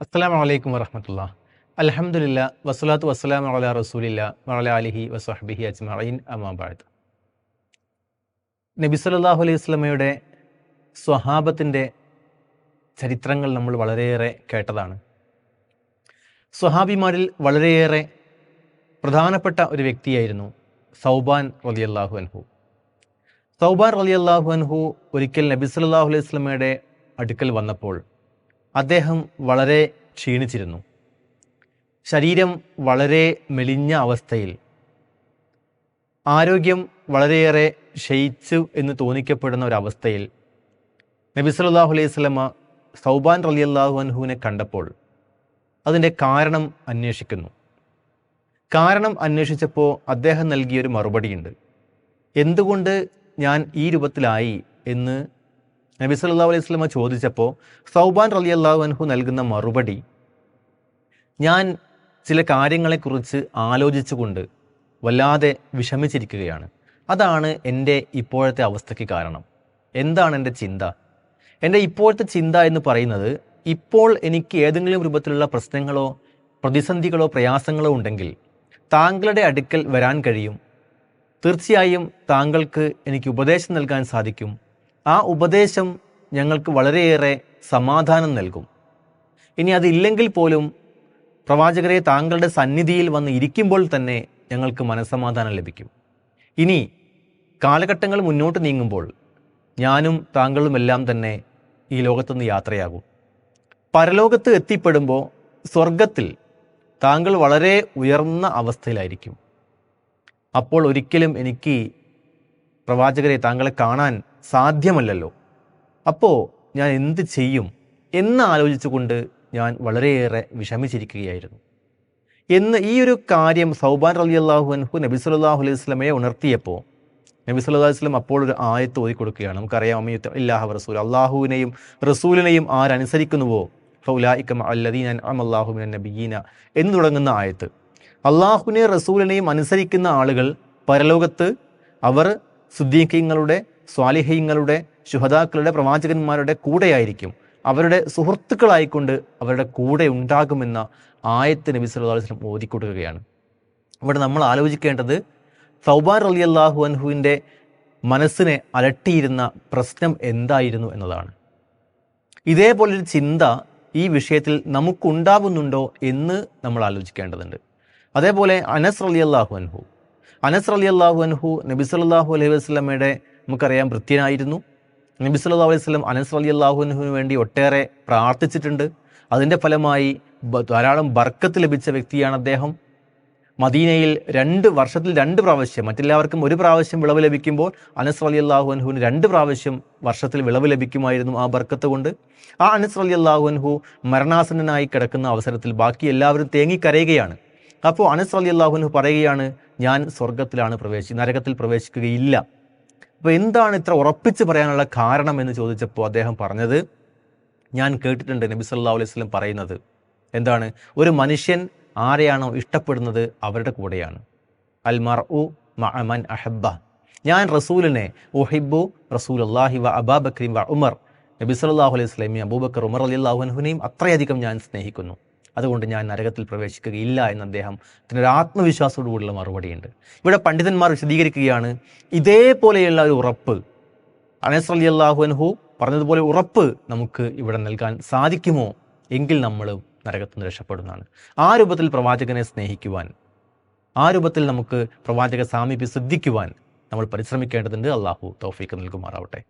അസ്സാം വലൈക്കും വറഹമത്തുള്ള അലഹമുല്ല വസ്സലാത്തു വസ്സലാം അല റസൂലില്ല വള അലിഹി വസ്ഹബിഹി അജ്മീൻ അമാബാദ് നബി സല്ലല്ലാഹു അലൈഹി സ്വലമയുടെ സ്വഹാബത്തിന്റെ ചരിത്രങ്ങൾ നമ്മൾ വളരെയേറെ കേട്ടതാണ്. സ്വഹാബിമാരിൽ വളരെയേറെ പ്രധാനപ്പെട്ട ഒരു വ്യക്തിയായിരുന്നു സൗബാൻ റലിയല്ലാഹു അൻഹു. സൗബാൻ റലിയല്ലാഹു അൻഹു ഒരിക്കൽ നബി സല്ലല്ലാഹു അലൈഹി സ്വലമയുടെ അടുക്കൽ വന്നപ്പോൾ അദ്ദേഹം വളരെ ക്ഷീണിച്ചിരുന്നു. ശരീരം വളരെ മെലിഞ്ഞ അവസ്ഥയിൽ. ആരോഗ്യം വളരെയേറെ ക്ഷയിച്ചു എന്ന് തോന്നിക്കപ്പെടുന്ന ഒരവസ്ഥയിൽ. നബി സല്ലല്ലാഹു അലൈഹി സ്വലമ സൗബാൻ റലിയല്ലാഹു അൻഹുവിനെ കണ്ടപ്പോൾ അതിന്റെ കാരണം അന്വേഷിക്കുന്നു. കാരണം അന്വേഷിച്ചപ്പോൾ അദ്ദേഹം നൽകിയൊരു മറുപടിയുണ്ട്. എന്തുകൊണ്ട് ഞാൻ ഈ രൂപത്തിലായി എന്ന് നബി സല്ലല്ലാഹു അലൈഹി സ്വലമ ചോദിച്ചപ്പോൾ സൗബാൻ റളിയല്ലാഹു അൻഹു നൽകുന്ന മറുപടി ഞാൻ ചില കാര്യങ്ങളെക്കുറിച്ച് ആലോചിച്ചുകൊണ്ട് വല്ലാതെ വിഷമിച്ചിരിക്കുകയാണ്. അതാണ് എന്റെ ഇപ്പോഴത്തെ അവസ്ഥയ്ക്ക് കാരണം. എന്താണ് എന്റെ ചിന്ത? എന്റെ ഇപ്പോഴത്തെ ചിന്ത എന്ന് പറയുന്നത് ഇപ്പോൾ എനിക്ക് ഏതെങ്കിലും രൂപത്തിലുള്ള പ്രശ്നങ്ങളോ പ്രതിസന്ധികളോ പ്രയാസങ്ങളോ ഉണ്ടെങ്കിൽ താങ്കളുടെ അടുക്കൽ വരാൻ കഴിയും. തീർച്ചയായും താങ്കൾക്ക് എനിക്ക് ഉപദേശം നൽകാൻ സാധിക്കും. ആ ഉപദേശം ഞങ്ങൾക്ക് വളരെയേറെ സമാധാനം നൽകും. ഇനി അതില്ലെങ്കിൽ പോലും പ്രവാചകരെ താങ്കളുടെ സന്നിധിയിൽ വന്ന് ഇരിക്കുമ്പോൾ തന്നെ ഞങ്ങൾക്ക് മനസ്സമാധാനം ലഭിക്കും. ഇനി കാലഘട്ടങ്ങൾ മുന്നോട്ട് നീങ്ങുമ്പോൾ ഞാനും താങ്കളുമെല്ലാം തന്നെ ഈ ലോകത്തുനിന്ന് യാത്രയാകും. പരലോകത്ത് എത്തിപ്പെടുമ്പോൾ സ്വർഗത്തിൽ താങ്കൾ വളരെ ഉയർന്ന അവസ്ഥയിലായിരിക്കും. അപ്പോൾ ഒരിക്കലും എനിക്ക് പ്രവാചകരെ താങ്കളെ കാണാൻ സാധ്യമല്ലല്ലോ. അപ്പോൾ ഞാൻ എന്ത് ചെയ്യും എന്ന് ആലോചിച്ചുകൊണ്ട് ഞാൻ വളരെയേറെ വിഷമിച്ചിരിക്കുകയായിരുന്നു. എന്ന് ഈ ഒരു കാര്യം സൗബാൻ അലി അള്ളാഹു അൻഹു നബി സല്ലല്ലാഹു അലൈഹി സ്വലമയെ ഉണർത്തിയപ്പോൾ നബി അലൈഹി വസല്ലം അപ്പോൾ ഒരു ആയത്ത് ഓതി കൊടുക്കുകയാണ്. നമുക്കറിയാം അമ്മയുത്ത ഇല്ലാഹു റസൂൽ അള്ളാഹുവിനെയും റസൂലിനെയും ആരനുസരിക്കുന്നുവോ? ഫൗലായിക്കം അല്ലദീൻ അമല്ലാഹുബിൻ നബീന എന്ന് തുടങ്ങുന്ന ആയത്ത്. അള്ളാഹുവിനെ റസൂലിനെയും അനുസരിക്കുന്ന ആളുകൾ പരലോകത്ത് അവർ സുദ്ദീഖ്യങ്ങളുടെ സ്വാലിഹ്യങ്ങളുടെ ശുഹദാക്കളുടെ പ്രവാചകന്മാരുടെ കൂടെയായിരിക്കും. അവരുടെ സുഹൃത്തുക്കളായിക്കൊണ്ട് അവരുടെ കൂടെ ഉണ്ടാകുമെന്ന ആയത്ത് നബി സല്ലു അലൈഹി ഓതിക്കൊടുക്കുകയാണ്. ഇവിടെ നമ്മൾ ആലോചിക്കേണ്ടത് സൗബാർ അലി അള്ളാഹു അൻഹുവിന്റെ മനസ്സിനെ അലട്ടിയിരുന്ന പ്രശ്നം എന്തായിരുന്നു എന്നതാണ്. ഇതേപോലൊരു ചിന്ത ഈ വിഷയത്തിൽ നമുക്കുണ്ടാകുന്നുണ്ടോ എന്ന് നമ്മൾ ആലോചിക്കേണ്ടതുണ്ട്. അതേപോലെ അനസ് അലി അള്ളാഹു അൻഹു. അനസ് അലി അള്ളാഹു അൻഹു നബി സല്ലല്ലാഹു അലൈഹി വസല്ലമയുടെ നമുക്കറിയാം വൃത്യനായിരുന്നു. നബി സല്ലല്ലാഹു അലൈഹി വസല്ലം അനസ് അലി അള്ളാഹുനുവിന് വേണ്ടി ഒട്ടേറെ പ്രാർത്ഥിച്ചിട്ടുണ്ട്. അതിന്റെ ഫലമായി ധാരാളം ബർക്കത്ത് ലഭിച്ച വ്യക്തിയാണ് അദ്ദേഹം. മദീനയിൽ രണ്ട് വർഷത്തിൽ രണ്ട് പ്രാവശ്യം മറ്റെല്ലാവർക്കും ഒരു പ്രാവശ്യം വിളവ് ലഭിക്കുമ്പോൾ അനസ് അലി അള്ളാഹു അൻഹുവിന് രണ്ട് പ്രാവശ്യം വർഷത്തിൽ വിളവ് ലഭിക്കുമായിരുന്നു ആ ബർക്കത്ത് കൊണ്ട്. ആ അനസ് അലി അള്ളാഹു അൻഹു മരണാസന്നനായി കിടക്കുന്ന അവസരത്തിൽ ബാക്കി എല്ലാവരും തേങ്ങിക്കരയുകയാണ്. അപ്പോൾ അനസ് അലി അള്ളാഹു അൻഹു പറയുകയാണ് ഞാൻ സ്വർഗത്തിലാണ് പ്രവേശി നരകത്തിൽ പ്രവേശിക്കുകയില്ല. അപ്പോൾ എന്താണ് ഇത്ര ഉറപ്പിച്ച് പറയാനുള്ള കാരണം എന്ന് ചോദിച്ചപ്പോൾ അദ്ദേഹം പറഞ്ഞത് ഞാൻ കേട്ടിട്ടുണ്ട് നബി സല്ലാ അലൈഹി വസല്ലം പറയുന്നത്. എന്താണ്? ഒരു മനുഷ്യൻ ആരെയാണോ ഇഷ്ടപ്പെടുന്നത് അവരുടെ കൂടെയാണ്. അൽ മർ ഉ മഅമൻ അഹബ്ബ. ഞാൻ റസൂലിനെ ഉഹിബു റസൂൽ അള്ളാഹി വ അബാബക്രീം വ ഉമർ നബി സല്ലല്ലാഹു അലൈഹി സ്വലമി അബൂബക്കർ ഉമർ അലി അള്ളാഹുഹുനെയും അത്രയധികം ഞാൻ സ്നേഹിക്കുന്നു. അതുകൊണ്ട് ഞാൻ നരകത്തിൽ പ്രവേശിക്കുകയില്ല എന്ന് അദ്ദേഹം അതിനൊരു ആത്മവിശ്വാസത്തോടു കൂടിയുള്ള മറുപടിയുണ്ട്. ഇവിടെ പണ്ഡിതന്മാർ വിശദീകരിക്കുകയാണ് ഇതേപോലെയുള്ള ഒരു ഉറപ്പ് അനസ് അലി അള്ളാഹു അൻഹു പറഞ്ഞതുപോലെ ഉറപ്പ് നമുക്ക് ഇവിടെ നൽകാൻ സാധിക്കുമോ? എങ്കിൽ നമ്മൾ നരകത്തിൽ നിന്ന് രക്ഷപ്പെടുന്നതാണ്. ആ രൂപത്തിൽ പ്രവാചകനെ സ്നേഹിക്കുവാൻ ആ രൂപത്തിൽ നമുക്ക് പ്രവാചക സാമീപ്യം ശ്രദ്ധിക്കുവാൻ നമ്മൾ പരിശ്രമിക്കേണ്ടതുണ്ട്. അള്ളാഹു തോഫീക്ക് നൽകുമാറാവട്ടെ.